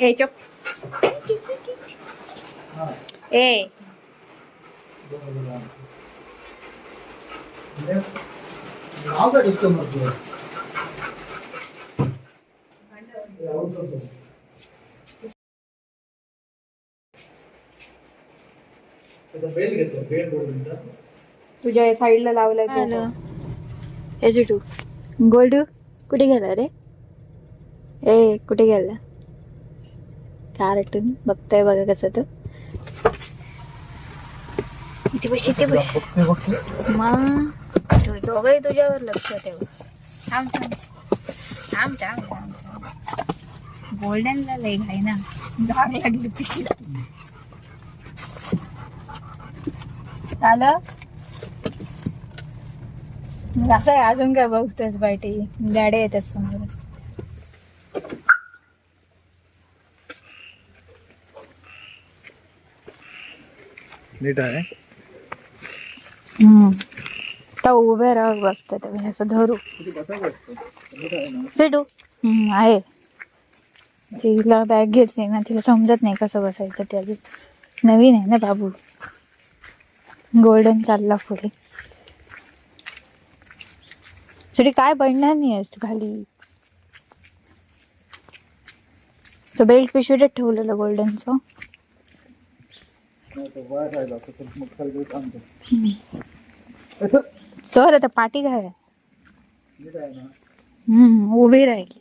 ए चुप ए नाव काय टिकतं मग तुझं? त्याचा बेल घेतो बेल बोलून तुझ्या साईडला लावलाय तो. हॅलो याची टू गोल्डू कुठे गेला रे? ए कुठे गेला? कार्टून बघताय बघा कसं तो इथे बस इथे बस. मग तू दोघंही तुझ्यावर लक्ष ठेव. थांब थांब. थांब थांब थांब गोल्डनला लई घाई ना. झाड लागली पिशीला झालं असं आहे, अजून काय बघतोस बायटी गाड्या येतात समोर नीट आहे. तर उभे राहावं बघतात तुम्ही असं धरू. सिटू हम्म आहे. तिला बॅग घेतली ना तिला समजत नाही कसं बसायचं ते अजून. नवीन आहे ना बाबू. गोल्डन चालला पुढे. सिटी काय पडणार नाही आहेस तू खाली? बेल्ट पिशवीत ठेवलेलं गोल्डनचं वाय राहिला तर मग खाली थांबतो चल आता पाठी हम्म उभी राहिली.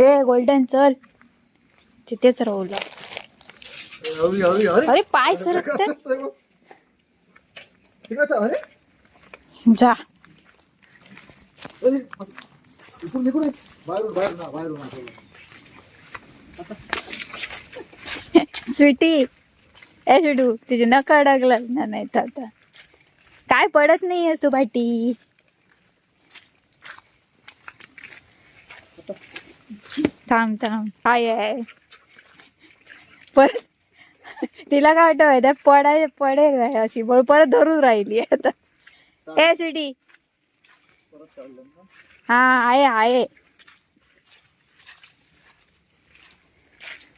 ए गोल्डन चल. तिथेच राहूला अरे अरे पाय अरे जा बाहेरून बाहेरून. स्वीटी ए शिडू तिची नका अडकलाच ना नाही तर आता. काय पडत नाही आहेस तू भाटी? थांब थांब. काय आहे परत तिला काय वाटत माहिती पडाय पडेल काय अशी. बळ परत धरून राहिली आता. ए स्वीटी हा आहे आहे.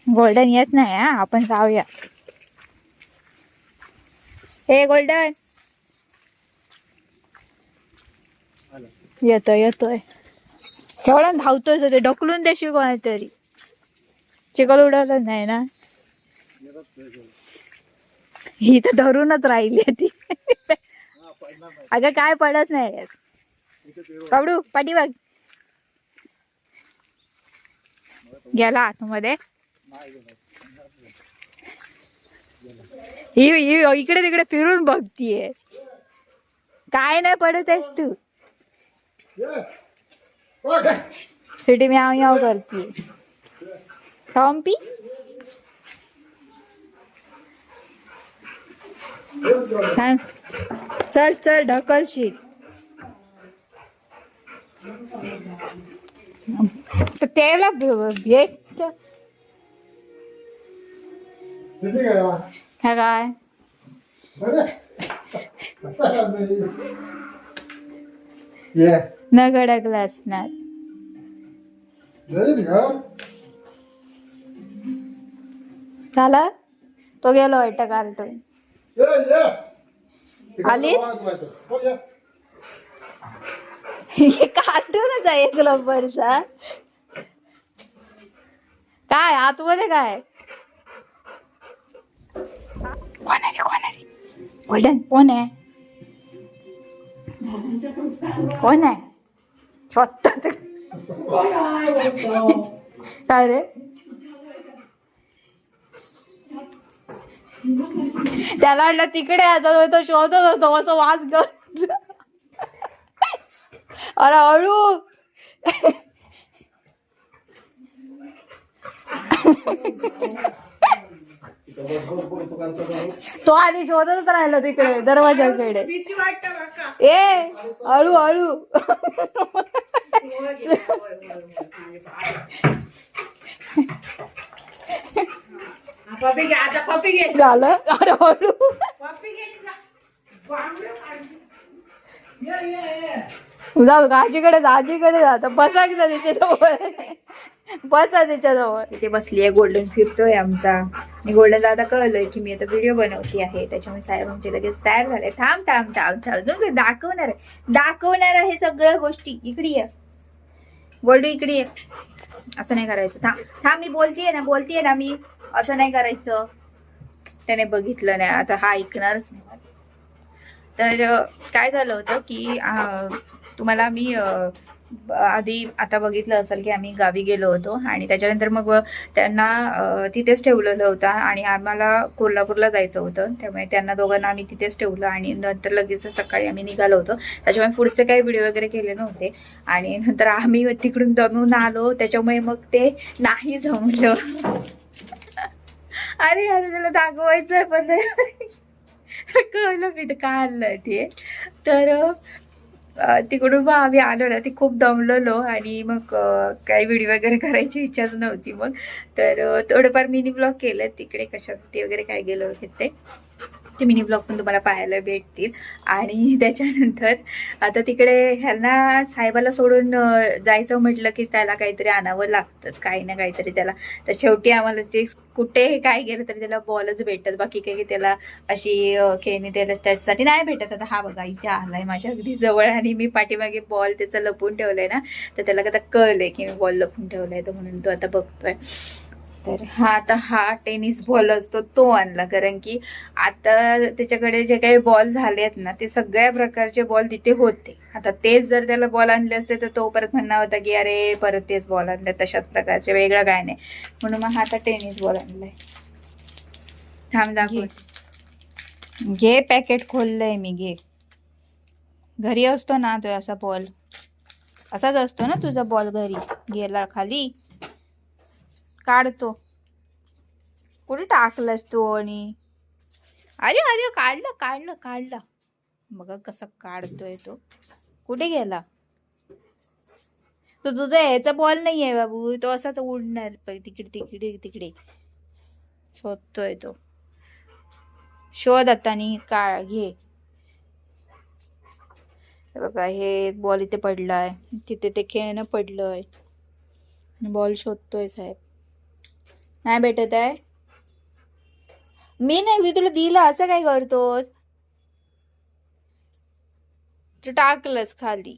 गोल्डन येत नाही हा. आपण जाऊया. हे गोल्डन. येतोय येतोय. केवढा धावतोय ते ढकलून देशील कोणातरी. चिकल उडवलं नाही ना. ही तर धरूनच राहिली आहे ती. अगं काय पडत नाही कबडू बघ गेला आतमध्ये. इकडे तिकडे फिरून बघतीये. काय नाही पडत आहेस तू. सिटी म्याव म्याव करतीये. टॉम्पी चल चल ढकलशील तर त्याला भेट. ह्या काय? न गडकला असणार. झाला? तो गेलो वाटतं कार्टून. ये. हे कार्टूनच आहे एक लंबरचा काय आतमध्ये काय कोण आहे रे कोण आहे रे गोल्डन कोण आहे? कोण आहे? स्वतः काय रे? त्याला वाटलं तिकडे याचा तो शोधत होतो असं वास करत अरे हळू. तो आधी शोधतच राहिलो तिकडे दरवाजाकडे ए हळू हळू. झालं? अरे हळू. जाऊ का आजीकडे जा आजीकडे जा. बसा की तिच्या जवळ बसा त्याच्याजवळ तिथे बसली आहे गोल्डन फिरतोय आमचा. आणि गोल्डनला आता कळलंय की मी आता व्हिडिओ बनवते आहे. त्याच्यामुळे साहेब आमचे लगेच तयार झाले. थांब थांब थांब थांब. जाऊ दे, दाखवणार आहे? दाखवणार आहे सगळ्या गोष्टी. इकडे ये. गोल्डू इकडे ये. असं नाही करायचं. थांब थांब मी बोलतेय ना बोलतेय ना मी. असं नाही करायचं. त्याने बघितलं नाही. आता हा ऐकणारच नाही माझं. तर अं, काय झालं होतं की अं, तुम्हाला मी अं, आधी आता बघितलं असेल की आम्ही गावी गेलो होतो आणि त्याच्यानंतर मग त्यांना तिथेच ठेवलेलं होतं आणि आम्हाला कोल्हापूरला जायचं होतं. त्यामुळे त्यांना दोघांना आम्ही तिथेच ठेवलं आणि नंतर लगेच सकाळी आम्ही निघालो होतो. त्याच्यामुळे पुढचे काही व्हिडिओ वगैरे केले नव्हते. आणि नंतर आम्ही तिकडून दमून आलो. त्याच्यामुळे मग ते नाही जमलं. अरे अरे त्याला दाखवायचं आहे पण. कळलं मी तर काय आणलं ते. तर तिकडून मग आम्ही आलो ना ते खूप दमलेलो आणि मग काही व्हिडिओ वगैरे करायची इच्छाच नव्हती मग. तर थोडंफार मिनी ब्लॉग केलं. तिकडे कशासाठी वगैरे काय गेलो होते ते. ते मिनी ब्लॉग पण तुम्हाला पाहायला भेटतील. आणि त्याच्यानंतर आता तिकडे ह्यांना साहेबाला सोडून जायचं म्हटलं की त्याला काहीतरी आणावं लागतंच काही ना काहीतरी त्याला. तर शेवटी आम्हाला ते कुठे काय गेलं तरी त्याला बॉलच भेटत बाकी काही त्याला अशी खेळणी त्याला त्याच्यासाठी नाही भेटत. आता हा बघा इथे आलाय माझ्या अगदी जवळ आणि मी पाठीमागे बॉल त्याचा लपून ठेवलाय ना तर त्याला आता कळलंय की मी बॉल लपून ठेवलाय तर म्हणून तो आता बघतोय. तर हा आता हा टेनिस बॉल असतो तो आणला. कारण की आता त्याच्याकडे जे काही बॉल झाले आहेत ना ते सगळ्या प्रकारचे बॉल तिथे होते. आता तेच जर त्याला बॉल आणले असते तर तो परत म्हणणार होता की अरे परत तेच बॉल आणले तशाच प्रकारचे वेगळं काय नाही. म्हणून मग हा आता टेनिस बॉल आणलाय. थांब दाखव. घे पॅकेट खोललंय मी घे. घरी असतो ना तो असा बॉल. असाच असतो ना तुझा बॉल घरी गेला खाली. काढतो. कुठे टाकलंस तू आणि? अरे अरे काढलं काढलं काढलं. बघा कसा काढतोय तो? कुठे गेला? तो तुझा ह्याचा बॉल नाही आहे बाबू. तो असाच उडणार. तिकडे तिकडे तिकडे. शोधतोय तो. शोध आता का घे. बघा हे एक बॉल इथे पडलाय. तिथे ते खेळणं पडलंय. बॉल शोधतोय साहेब. नाही भेटत आहे. मी नाही मी तुला दिलं असं काय करतोस? तू टाकलंस खाली.